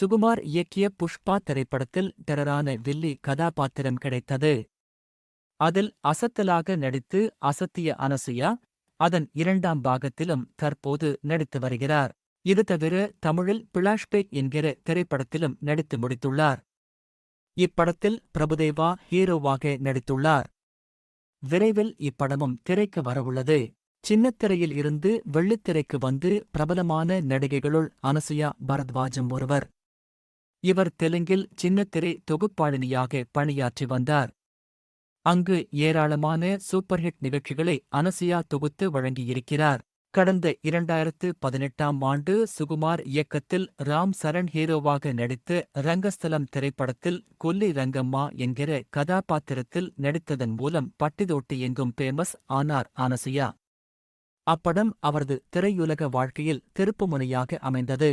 சுகுமார் இயக்கிய புஷ்பா திரைப்படத்தில் டெரரான வில்லி கதாபாத்திரம் கிடைத்தது. அதில் அசத்தலாக நடித்து அசத்திய அனசுயா அதன் இரண்டாம் பாகத்திலும் தற்போது நடித்து வருகிறார். இது தவிர தமிழில் பிளாஷ்பேக் என்கிற திரைப்படத்திலும் நடித்து முடித்துள்ளார். இப்படத்தில் பிரபுதேவா ஹீரோவாக நடித்துள்ளார். விரைவில் இப்படமும் திரைக்கு வரவுள்ளது. சின்னத்திரையில் இருந்து வெள்ளித்திரைக்கு வந்து பிரபலமான நடிகைகளுள் அனசுயா பரத்வாஜும் ஒருவர். இவர் தெலுங்கில் சின்னத்திரை தொகுப்பாளினியாக பணியாற்றி வந்தார். அங்கு ஏராளமான சூப்பர் ஹிட் நிகழ்ச்சிகளை அனசியா தொகுத்து வழங்கியிருக்கிறார். கடந்த இரண்டாயிரத்து பதினெட்டாம் ஆண்டு சுகுமார் இயக்கத்தில் ராம் சரண் ஹீரோவாக நடித்து ரங்கஸ்தலம் திரைப்படத்தில் கொல்லி ரங்கம்மா என்கிற கதாபாத்திரத்தில் நடித்ததன் மூலம் பட்டிதோட்டி எங்கும் பேமஸ் ஆனார் அனசியா. அப்படம் அவரது திரையுலக வாழ்க்கையில் திருப்புமுனையாக அமைந்தது.